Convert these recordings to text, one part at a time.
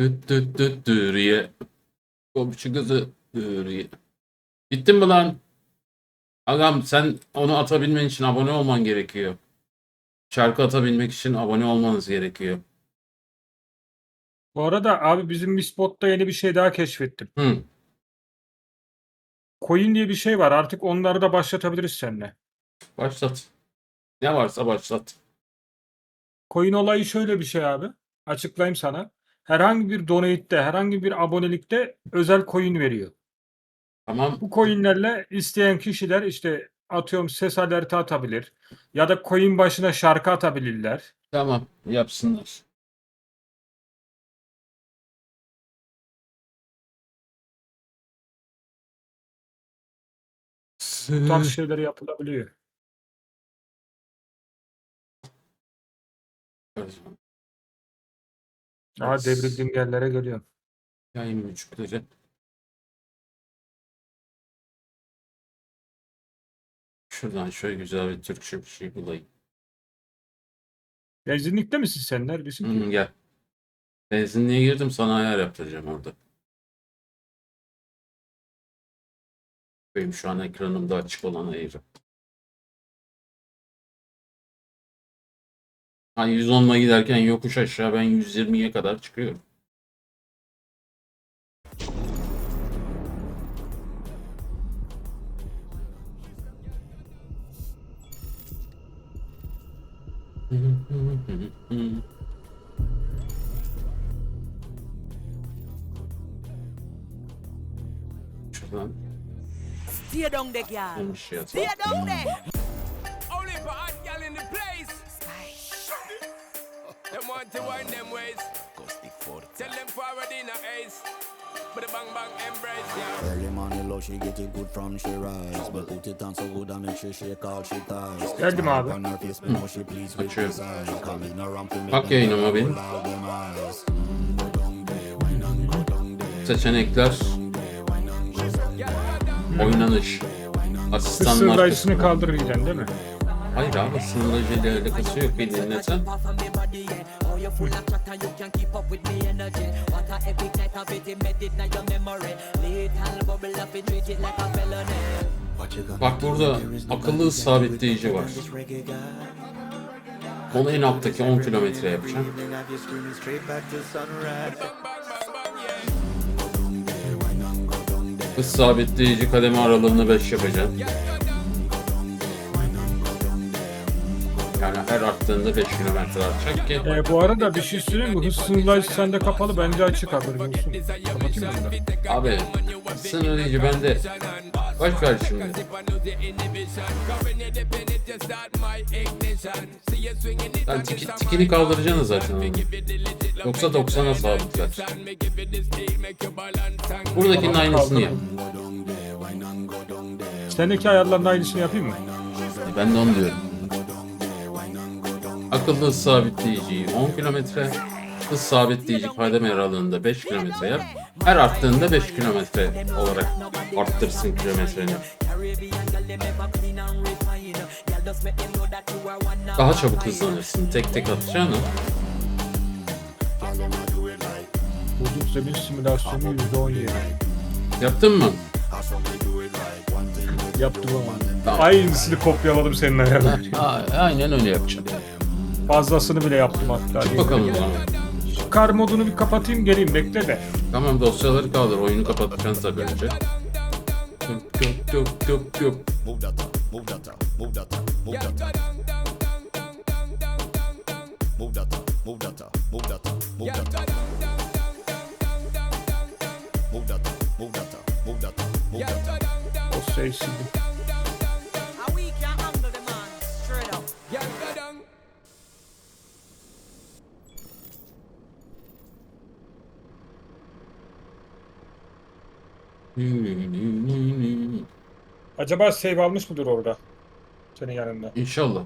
Düt düt düt dürüye. Komşu kızı dürüye. Gittin mi lan? Agam sen onu atabilmen için abone olman gerekiyor. Şarkı atabilmek için abone olmanız gerekiyor. Bu arada abi bizim Misbot'ta yeni bir şey daha keşfettim. Hı. Coin diye bir şey var. Artık onları da başlatabiliriz seninle. Başlat. Ne varsa başlat. Coin olayı şöyle bir şey abi. Açıklayayım sana. Herhangi bir donate'de, herhangi bir abonelikte özel coin veriyor. Tamam. Bu coinlerle isteyen kişiler işte atıyorum ses alerti atabilir. Ya da coin başına şarkı atabilirler. Tamam. Yapsınlar. Bu tarz şeyler yapılabiliyor. Daha devrildiğim yerlere geliyorum. Yayın buçukları. Şuradan şöyle güzel bir Türkçe bir şey bulayım. Benzinlikte misin sen? Neredesin ki? Hı, gel. Benzinliğe girdim sana ayar yaptıracağım orada. Benim şu an ekranımda açık olan ayırı. Ha 110'la giderken yokuş aşağı ben 120'ye kadar çıkıyorum. Şuradan Stay down there, girl. Stay down there. Bang bang embrace, yeah. Early morning low, she get it good from she rise. But put it on so good and make sure shake all she ties. Geldim abi. On her face, me know she pleased with Açıyorum. design. Come ignorant to make Bak them yayınıma benim. roll out them eyes. Seçenekler. Oynanış. Asistanlar. Sırdaysını kaldıracaksın değil mi? Hayır abi sınırlayıcıyla alakası yok. Bir dinlesen. Bak burada akıllı sabitleyici var. Onu en alttaki 10 kilometre yapacağım. Hız sabitleyici kademe aralığını 5 yapacağım. Yani her arttığında 5 kilometre artacak ki Ee, bu arada bir şey söyleyeyim mi? Hız sınırlayıcı sende kapalı. Bence açık haberin olsun. Kapatayım mı bunu? abi sınırlayıcı bende. Boş ver şimdi. Sen tiki, tikini kaldıracaksın zaten onu. Yoksa 90'a sabitler. Buradakinin aynısını yap. Sendeki ayarların aynısını yapayım mı? Ben de onu diyorum. Akıllı hız sabitleyiciyi 10 kilometre, hız sabitleyici kademe aralığında 5 kilometre yap. Her arttığında 5 kilometre olarak arttırsın kilometreni. Daha çabuk hızlanırsın. Tek tek atacağını. Bozuk zemin simülasyonu %17. Yaptın mı? Yaptım ama. Tamam. Aynısını kopyaladım senin ayarlarını. A- aynen öyle yapacağım. Fazlasını bile yaptım hatta. Çık bakalım o zaman. Kar modunu bir kapatayım geleyim bekle de. Tamam dosyaları kaldır. Oyunu kapatacaksın tabii önce. Yok yok yok yok yok. Move up, move up, move up, move up. Move up, move up, move up, move up. Move up, move up, move up, move up. Dosyayı sildim. Acaba save almış mıdır orada? Senin yanında. İnşallah.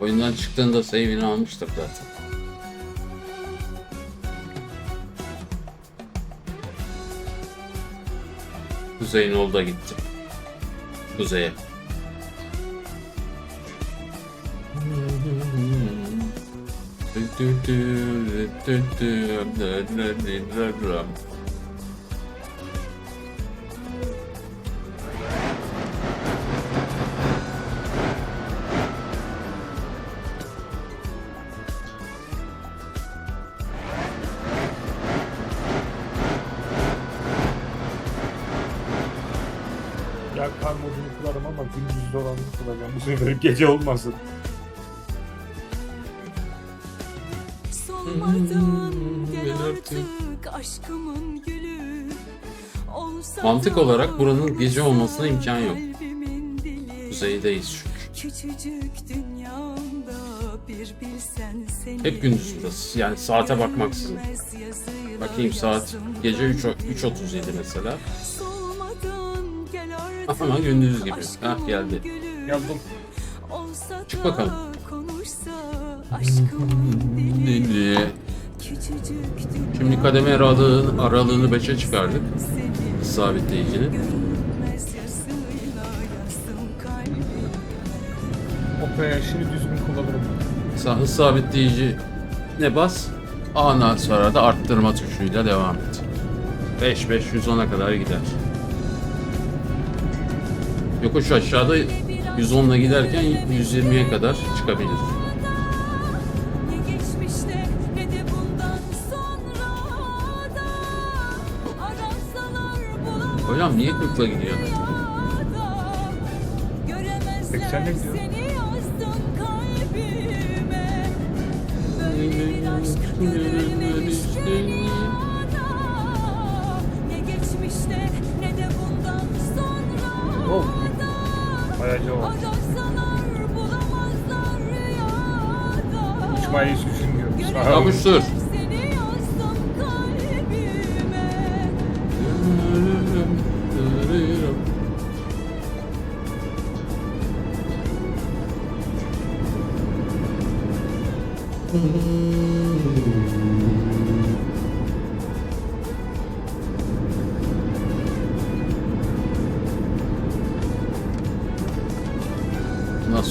Oyundan çıktığında save'ini almıştır zaten. Kuzey'in oldu da gitti. Kuzey'e. Ya kar modunu kullanırım ama gündüz olanı kullanacağım. Bu sefer gece olmasın. Solmadan gel gel artık aşkımın gülü. Olsa Mantık olarak buranın gece olmasına imkan yok. Kuzeydeyiz çünkü. Küçücük dünyamda bir bilsen seni. Hep gündüz burası. Yani saate bakmaksızın. Bakayım saat gece 3 kalbime. 3.37 mesela. Ama gündüz gibi. Hah geldi. Yazdım. Çık bakalım. Küçücük Şimdi kademe aralığını, aralığını 5'e çıkardık. seni Sabitleyicinin. görünmez yazıyla yazdım kalbime. Opera şimdi düzgün kullanırım. Sa- Hız sabitleyici ne bas? A'na sonra da arttırma tuşuyla devam et. 5 5 110'a kadar gider. Yokuş aşağıda 110'la giderken 120'ye kadar çıkabilir. Ne geçmişte ne de bundan sonra Oh. Bayağı cevap. Uçmayı hiç düşünmüyorum. Kavuştur. Nasıl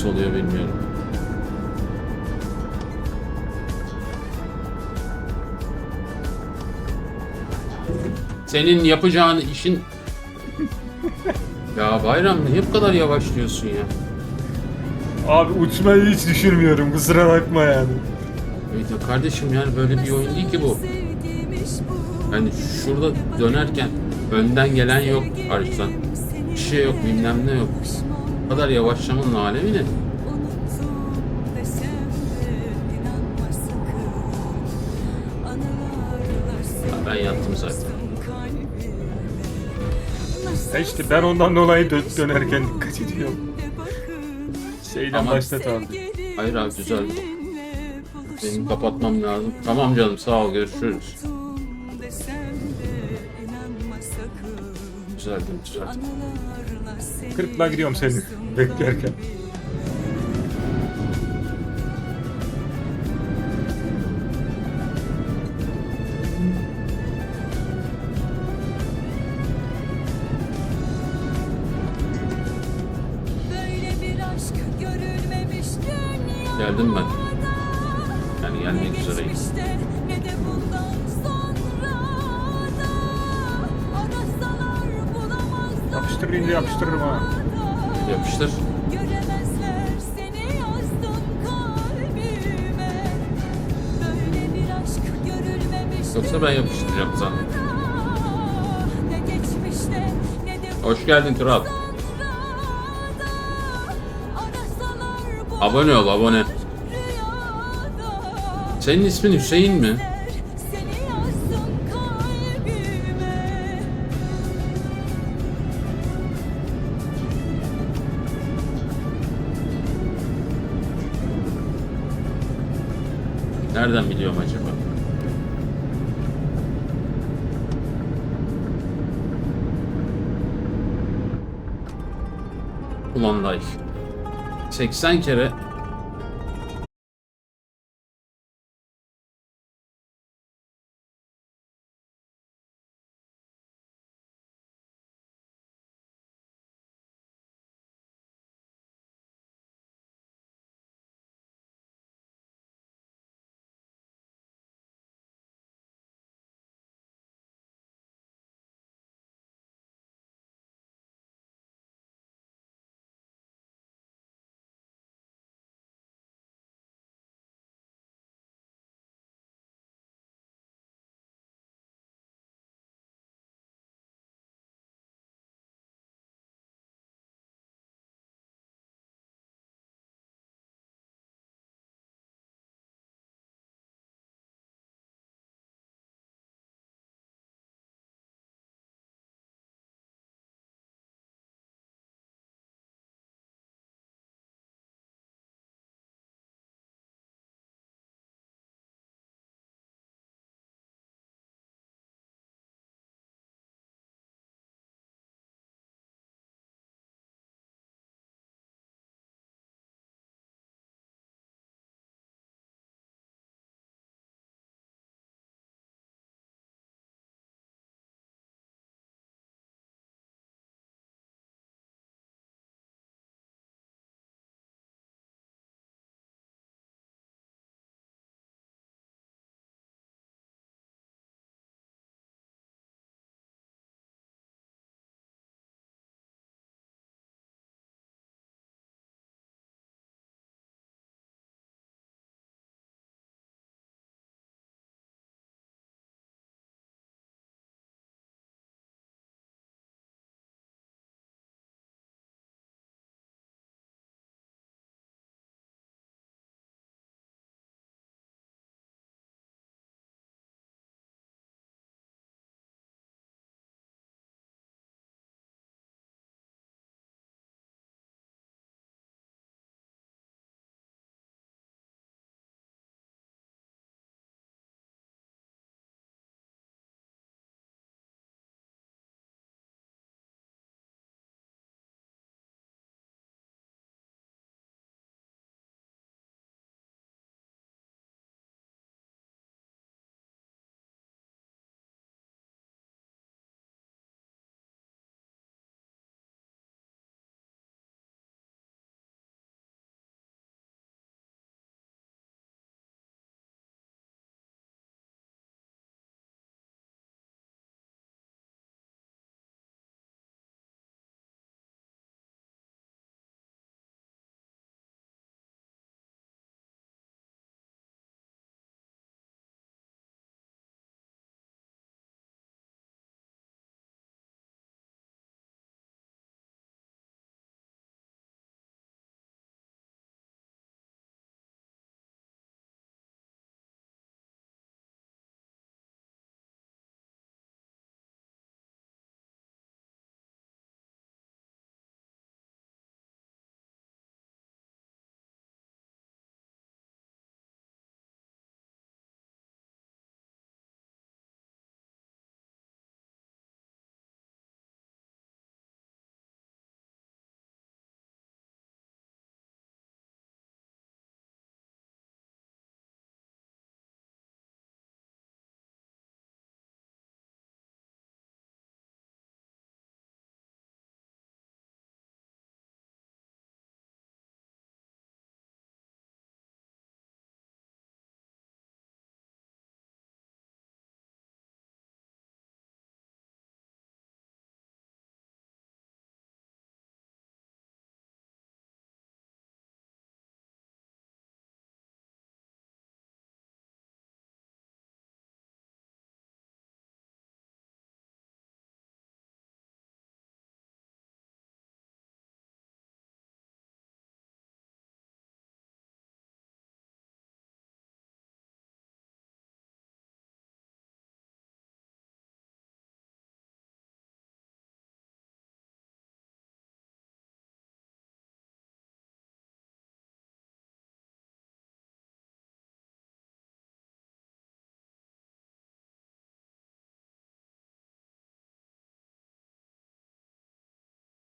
oluyor bilmiyorum. Senin yapacağın işin... Ya Bayram niye bu kadar yavaş diyorsun ya? Abi uçmayı hiç düşünmüyorum. Kusura bakma yani. Ya kardeşim yani böyle bir oyun değil ki bu. Yani şurada dönerken önden gelen yok karşıdan. Bir şey yok bilmem ne yok. Bu kadar yavaşlamanın alemi ne? Ben yattım zaten. Ya işte ben ondan dolayı dö- dönerken dikkat ediyorum. Şeyden Ama- başlat abi. Hayır abi güzel. Benim kapatmam lazım. Tamam canım sağ ol görüşürüz. Anılarla seni Kırkla giriyorum seni beklerken. Geldim ben. Arasalar bulamazlar Yapıştır deyince yapıştırırım ha. Yapıştır. Göremezler seni yazdım kalbime Böyle bir aşk görülmemiş Yoksa ben yapıştıracağım sana. dünyada. Ne geçmişte ne de Hoş geldin Arasalar Abone ol abone. Senin ismin Hüseyin mi? Nereden biliyorum acaba? Ulan like. 80 kere